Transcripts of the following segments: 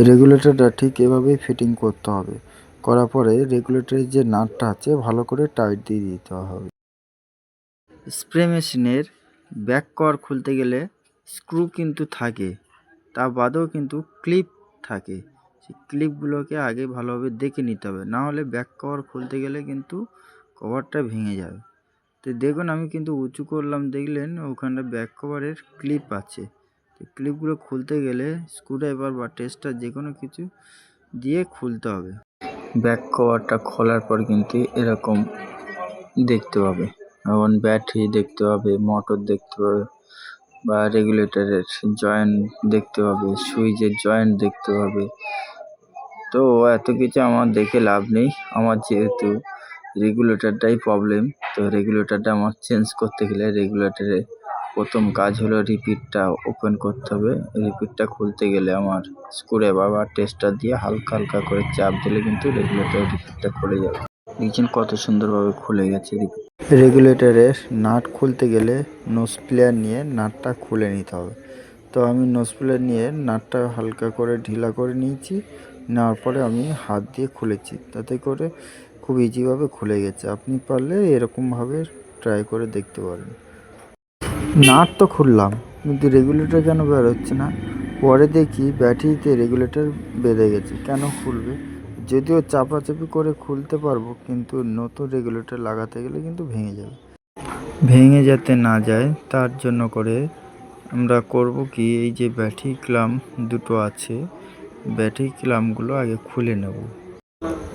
রেগুলেটরটা ঠিক এভাবেই ফিটিং করতে হবে। করার পরে রেগুলেটরের যে নাটটা আছে, ভালো করে টাইট দিয়ে দিতে হবে। স্প্রে মেশিনের ব্যাক কভার খুলতে গেলে স্ক্রু কিন্তু থাকে তা বাদেও কিন্তু ক্লিপ থাকে। সেই ক্লিপগুলোকে আগে ভালোভাবে দেখে নিতে হবে, না হলে ব্যাক কভার খুলতে গেলে কিন্তু কভারটা ভেঙে যাবে। তো দেখুন, আমি কিন্তু উঁচু করলাম, দেখলেন ওখানটা ব্যাক কভারের ক্লিপ আছে। ক্লিপগুলো খুলতে গেলে স্ক্রুড্রাইভার বা টেস্টার যে কোনো কিছু দিয়ে খুলতে হবে। ব্যাক কভারটা খোলার পর কিন্তু এরকম দেখতে হবে যেমন ব্যাটারি দেখতে হবে মোটর দেখতে হবে বা রেগুলেটরের জয়েন্ট দেখতে পাবে সুইচের জয়েন্ট দেখতে পাবে। তো এত কিছু আমার দেখে লাভ নেই। আমার যেহেতু রেগুলেটরটাই প্রবলেম তো রেগুলেটরটা আমার চেঞ্জ করতে গেলে রেগুলেটরে প্রথম কাজ হলো রিপিটটা ওপেন করতে হবে। রিপিটটা খুলতে গেলে আমার স্ক্রুড্রাইভার বা টেস্টার দিয়ে হালকা হালকা করে চাপ দিলে কিন্তু রেগুলেটরের রিপিটটা খুলে যাবে। দেখছেন কত সুন্দরভাবে খুলে গেছে রেগুলেটরের নাট খুলতে গেলে নোজ প্লেয়ার নিয়ে নাটটা খুলে নিতে হবে। তো আমি নোজ প্লেয়ার নিয়ে নাটটা হালকা করে ঢিলা করে নিয়েছি, নেওয়ার পরে আমি হাত দিয়ে খুলেছি। তাতে করে খুব ইজিভাবে খুলে গেছে। আপনি পারলে এরকমভাবে ট্রাই করে দেখতে পারেন। নাট তো খুললাম, কিন্তু রেগুলেটর কেন বের হচ্ছে না? পরে দেখি ব্যাটারিতে রেগুলেটর বেঁধে গেছে। কেন খুলবে? যদিও চাপাচাপি করে খুলতে পারব, কিন্তু নতুন রেগুলেটর লাগাতে গেলে কিন্তু ভেঙে যাবে। ভেঙে যাতে না যায়, তার জন্য করে আমরা করব কি, এই যে ব্যাটারি ক্লাম দুটো আছে ব্যাটারি ক্লামগুলো আগে খুলে নেব।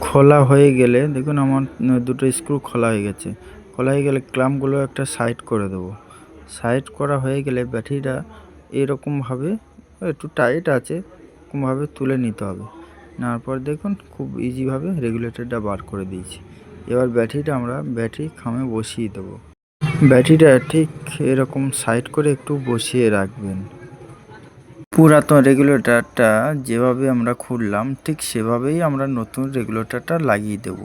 খোলা হয়ে গেলে, দেখুন আমার দুটো স্ক্রু খোলা হয়ে গেছে। খোলা হয়ে গেলে ক্লামগুলো একটা সাইড করে দেবো। সাইড করা হয়ে গেলে ব্যাটারিটা এরকমভাবে একটু টাইট আছে, এরকমভাবে তুলে নিতে হবে। নেওয়ার পর দেখুন খুব ইজিভাবে রেগুলেটরটা বার করে দিয়েছি। এবার ব্যাটারিটা আমরা ব্যাটারি খামে বসিয়ে দেবো। ব্যাটারিটা ঠিক এরকম সাইড করে একটু বসিয়ে রাখবেন। পুরাতন রেগুলেটরটা যেভাবে আমরা খুললাম, ঠিক সেভাবেই আমরা নতুন রেগুলেটরটা লাগিয়ে দেব।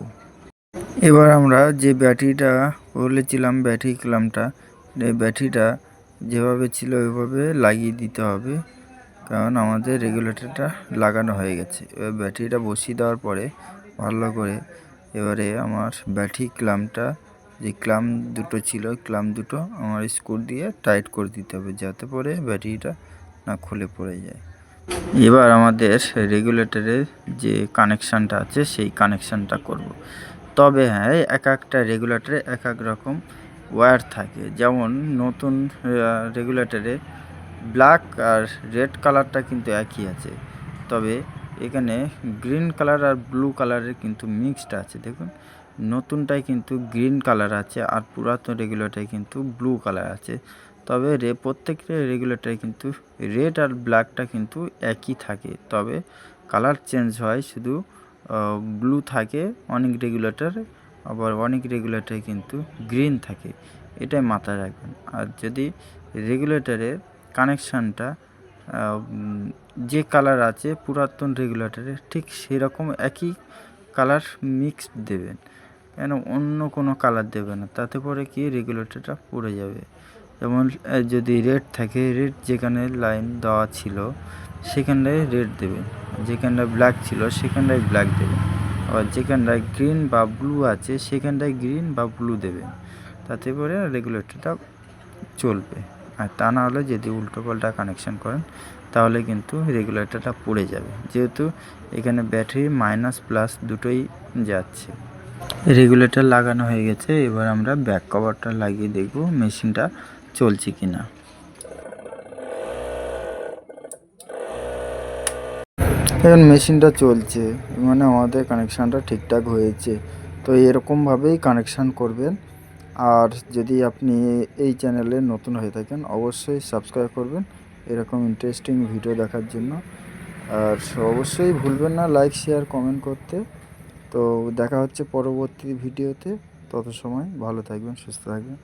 এবার আমরা যে ব্যাটারিটা বলেছিলাম, ব্যাটারি ক্লামটা এই ব্যাটারিটা যেভাবে ছিল ওইভাবে লাগিয়ে দিতে হবে। কারণ আমাদের রেগুলেটরটা লাগানো হয়ে গেছে। এবার ব্যাটারিটা বসিয়ে দেওয়ার পরে ভালো করে এবারে আমার ব্যাটারি ক্লামটা, যে ক্লাম দুটো ছিল, ক্লাম দুটো আমার স্ক্রু দিয়ে টাইট করে দিতে হবে যাতে পরে ব্যাটারিটা না খুলে পড়ে যায়। এবার আমাদের রেগুলেটরের যে কানেকশানটা আছে, সেই কানেকশানটা করব। তবে হ্যাঁ এক একটা রেগুলেটরে এক এক রকম ওয়্যার থাকে। যেমন নতুন রেগুলেটরে ব্ল্যাক আর রেড কালারটা কিন্তু একই আছে। তবে এখানে গ্রিন কালার আর ব্লু কালারের কিন্তু মিক্সড আছে। দেখুন নতুনটায় কিন্তু গ্রিন কালার আছে আর পুরাতন রেগুলেটারে কিন্তু ব্লু কালার আছে। তবে রে প্রত্যেকটা রেগুলেটারে কিন্তু রেড আর ব্ল্যাকটা কিন্তু একই থাকে। তবে কালার চেঞ্জ হয়, শুধু ব্লু থাকে অনেক রেগুলেটরে আবার অনেক রেগুলেটরে কিন্তু গ্রিন থাকে, এটাই মাথায় রাখবেন। আর যদি রেগুলেটরের কানেকশানটা যে কালার আছে পুরাতন রেগুলেটরে ঠিক সেরকম একই কালার মিক্সড দেবেন। কেন অন্য কোনো কালার দেবে না, তাতে পরে কি রেগুলেটরটা পড়ে যাবে। যেমন যদি রেড থাকে রেড যেখানে লাইন দেওয়া ছিল, সেখানটায় রেড দেবেন। যেখানটায় ব্ল্যাক ছিল, সেখানটায় ব্ল্যাক দেবেন। যেখানটায় গ্রিন বা ব্লু আছে, সেখানটায় গ্রিন বা ব্লু দেবেন তাতে করে রেগুলেটরটা চলবে। আর তা না হলে যদি উল্টো পাল্টা কানেকশান করেন, তাহলে কিন্তু রেগুলেটরটা পড়ে যাবে। যেহেতু এখানে ব্যাটারি মাইনাস প্লাস দুটোই যাচ্ছে। রেগুলেটর লাগানো হয়ে গেছে, এবার আমরা ব্যাক কভারটা লাগিয়ে দেখব মেশিনটা চলছে কি না এখন মেশিনটা চলছে মানে আমাদের কানেকশানটা ঠিকঠাক হয়েছে। তো এরকমভাবেই কানেকশান করবেন। আর যদি আপনি এই চ্যানেলে নতুন হয়ে থাকেন, অবশ্যই সাবস্ক্রাইব করবেন। এরকম ইন্টারেস্টিং ভিডিও দেখার জন্য। আর অবশ্যই ভুলবেন না লাইক শেয়ার কমেন্ট করতে। তো দেখা হচ্ছে পরবর্তী ভিডিওতে তত সময় ভালো থাকবেন, সুস্থ থাকবেন।